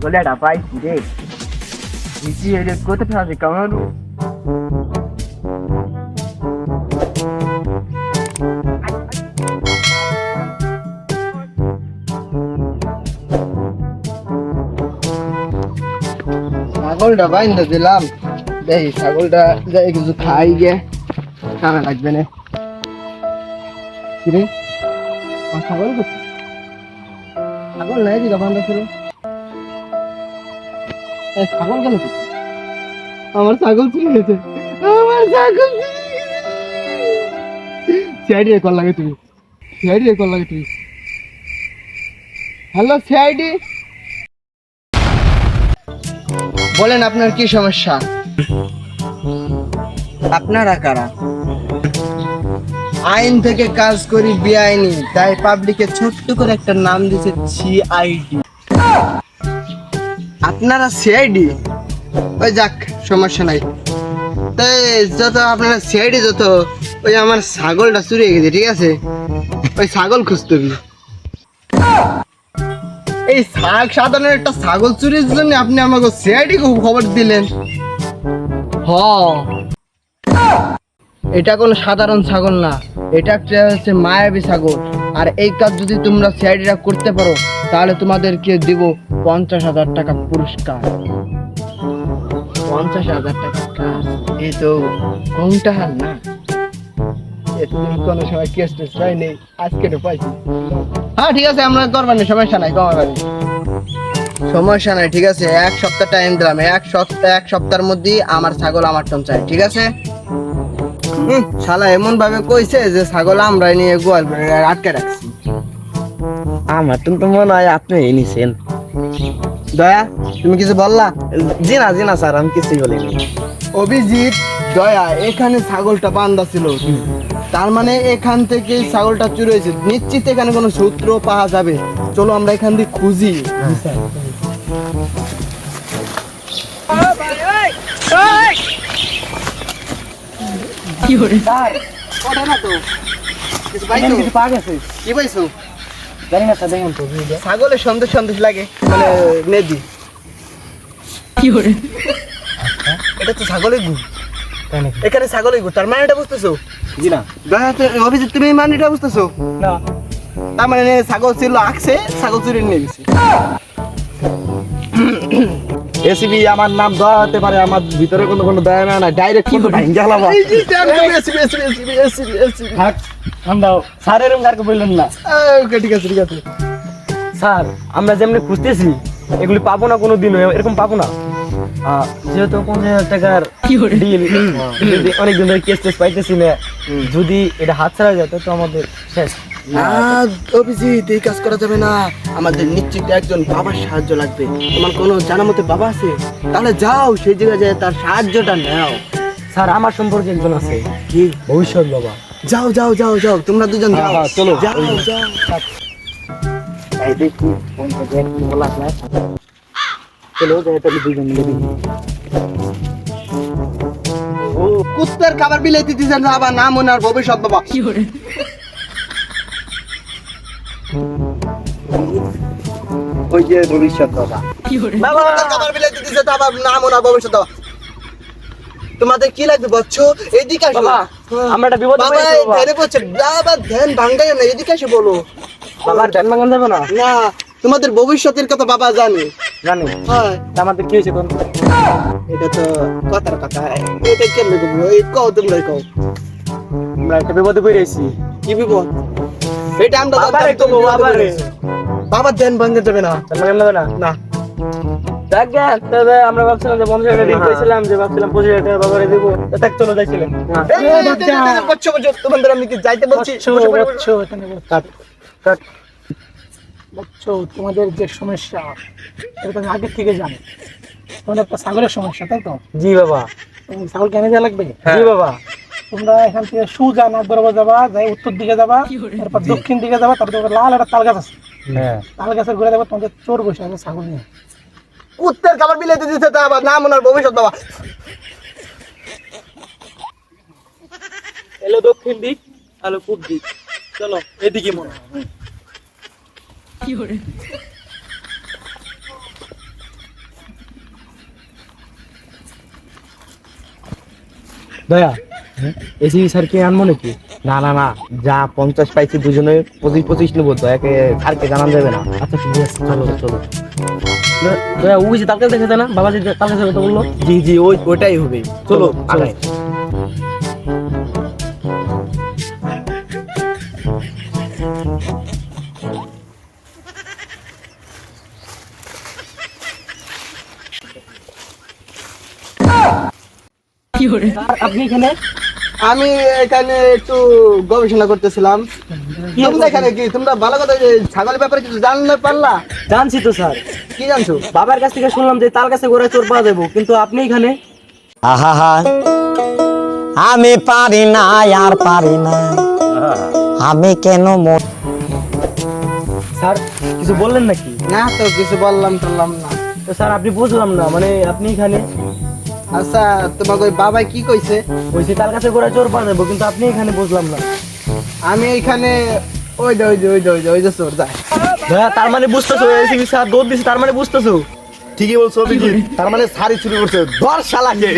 গলাটা পাইছি রে নিচি রে কোথায় আছে কামারু ছাগলটা বাইন্দা দিলাম। দেখি, ছাগলটা যাই কিছু খাই গে। খানা লাগবে না। ছাগল? ছাগল নাই দিকে বান্ধা ছিল ছাগল আমার ছাগল চুরি আমার ছাগল সিআইডি কল লাগে তুমি সিআইডি কল লাগে তুমি হ্যালো সিআইডি বলেন, আপনার কি সমস্যা? আপনারা কারা? আইন থেকে কাজ করি বেআইনি, তাই পাবলিকে ছোট্ট করে একটা নাম দিয়েছে সিআইডি আপনারা সিআইডি ওই যাক, সমস্যা নাই। তাই যত আপনারা সিআইডি যত ওই আমার ছাগলটা চুরি হয়ে গেছে, ঠিক আছে? ওই ছাগল খুঁজতে হবে এই শাক সাধারণ একটা ছাগল চুরির জন্য আপনি আমাকে সিআইডি খবর দিলেন। হ। এটা কোনো সাধারণ ছাগল না। এটা একটা হচ্ছে মায়াবী ছাগল। আর এই কাজ যদি তোমরা সিআইডিরা করতে পারো, তাহলে তোমাদেরকে দিব পঞ্চাশ হাজার টাকা পুরস্কার। পঞ্চাশ হাজার টাকা এই তো না। হ্যাঁ আমরা করবেন সমস্যা নাই ঠিক আছে, এক সপ্তাহ টাইম দিলাম, এক সপ্তাহ, এক সপ্তাহের মধ্যে আমার ছাগল আমার টন চাই ঠিক আছে? শালা এমন ভাবে কইছে যে ছাগল আমরা নিয়ে গোয়াল আটকে রাখছি। আমার তো তো মনে হয় আপনি এনেছেন দয়া তুমি কিছু বললা? জি না জি না স্যার আমি কিছুই বলিনি। অভিজিৎ দয়া এখানে ছাগলটা বান্ধা ছিল। তার মানে এখান থেকে ছাগলটা চুরি হয়েছে। নিশ্চিত এখানে কোনো সূত্র পাওয়া যাবে। চলো আমরা এখান দিয়ে খুঁজি। কিছু পাইছো? কি পাইছো? জানি না স্যার দেখুন তো ছাগলের সন্দেশ সন্দেশ লাগে মানে নেদি এটা তো ছাগলের গু। এখানে ছাগলের গু তার মানে এটা বুঝতেছো? জি না। অভিজিৎ তুমি মানে এটা বুঝতেছো? না। তার মানে ছাগল ছিল আঁকছে ছাগল চুরি নিয়ে গেছে এসিবি আমার নাম দয়া হতে পারে আমার ভিতরে কোনো কোনো দয়া না না ডাইরেক্ট কিন্তু ভাঙ্গা হলাম এই যে একদম ACB, ACB, ACB, ACB, ACB. থাক ঠান্ডাও স্যার এরকম কারকে বললেন না। ওকে, ঠিক আছে ঠিক আছে। স্যার আমরা যেমনি খুঁজতেছি এগুলি পাবো না কোনো দিন এরকম পাবো না। যেহেতু পঞ্চাশ হাজার টাকার ডিল যদি অনেক দিন ধরে কেস টেস পাইতেছি না যদি এটা হাত ছাড়া যেত তো আমাদের শেষ। না অভিজিৎ এই কাজ করা যাবে না। আমাদের নিশ্চিত একজন বাবার সাহায্য লাগবে। তোমার কোনো জানা মতে বাবা আছে? তাহলে যাও সেই জায়গায় যায় তার সাহায্যটা নাও। স্যার আমার সম্পর্কে একজন আছে। কি? ভবিষ্যৎ বাবা। যাও যাও যাও যাও তোমরা দুজন যাও। হ্যাঁ, চলো। যাও যাও। এই দেখি কোনটা যে একটু বলা যায়। চলো যাই তাহলে দুজন মিলে কুত্তার খাবার বিলাইতে দিছেন বাবা নাম ওনার ভবিষ্যৎ বাবা। ওই যে ভবিষ্যৎ বাবা বাবা কুত্তার খাবার বিলাইতে দিছে তো আবার নাম ওনার ভবিষ্যৎ বাবা তোমাদের কি লাগবে বচ্চ এদিকে আসো। হ্যাঁ। আমরা একটা বিপদে বাবা ধ্যানে পড়ছে। বাবা ধ্যান ভাঙ্গাই না। এদিকে এসে বলো। বাবার ধ্যান ভাঙান যাবে না? না তোমাদের ভবিষ্যতের কথা বাবা জানে। জানি। হ্যাঁ। আমাদের কি হয়েছে কোন এটা তো কথার কথা। এটা কেমনে কও তোমরা কও। আমরা একটা বিপদে পড়ে আছি। কি বিপদ? এটা আমরা বাবারে বাবারে। ভাঙতে যাবে না। না? না। দেখ তবে আমরা ভাবছিলাম যে পঞ্চাশ হাজার দিন কইছিলাম যে ভাবছিলাম পঁচিশ হাজার টাকা বাবারে দেবো তা চলো যাইছিলেন এই, এই, এই, এই, এই, এই, বচ্চ, বচ্চ, তোমাদের আমি কি যাইতে বলছি? বসে কাট। কাট। বুঝছ তোমাদের যে সমস্যা এটা তুমি আগে থেকে জানো। তোমাদের একটা ছাগলের সমস্যা তাই তো? জি বাবা। ছাগল কেনে দেওয়া লাগবে? জি বাবা। তোমরা এখান থেকে সুজা নাক যাবা যাই উত্তর দিকে যাবা তারপর দক্ষিণ দিকে যাবা তারপর তোমাদের লাল একটা তাল গাছ আছে। হ্যাঁ। তাল গাছের ঘুরে যাব তোমাদের চোর বসে আছে ছাগল নিয়ে। কুত্তের খাবার বিলাইতে দিছে তা আবার নাম ওনার ভবিষ্যৎ বাবা। এলো দক্ষিণ দিক আলো পূব দিক। চলো এদিকে মনে হয়। দয়া এসি স্যারকে আনব নাকি? না না না যা পঞ্চাশ পাইছি দুজনে পঁচিশ পঁচিশ নেব দয়াকে স্যারকে জানান যাবে না। আচ্ছা ঠিক আছে চলো চলো দয়া- ওই যে তার কাছে দেখেছে না? বাবা যে তার কাছে কথা বলল? জি জি ওই ওটাই হবে। চলো আগাই। আপনি এখানে? আমি এখানে একটু গবেষণা করতেছিলাম। তোমরা এখানে কি তোমরা ভালো কথা যে ছাগলের ব্যাপারে কিছু জানতে পারলা? জানছি তো স্যার। কি জানছো? বাবার কাছ থেকে শুনলাম যে তার কাছে চোর পাওয়া যাব কিন্তু আপনি এখানে? আহা আমি পারি না আর পারি না। আমি কেন মর স্যার কিছু বললেন নাকি? না তো কিছু বললাম টললাম না। তো স্যার আপনি বুঝলাম না মানে আপনি এখানে আচ্ছা তোমাকে ওই বাবাই কি কইছে? কইছে তার কাছে ঘোড়া চোর পাওয়া যাব কিন্তু আপনি এখানে বুঝলাম না। আমি এখানে ওই যে ওই যে ওই যে ওই যে ওই যে চোর যায় দয়া তার মানে বুঝতেছো এসি স্যার দৌড় দিছে তার মানে বুঝতেছো? ঠিকই বলছো অভিজিৎ। তার মানে সারি চুরি করছে ধর শালাকে।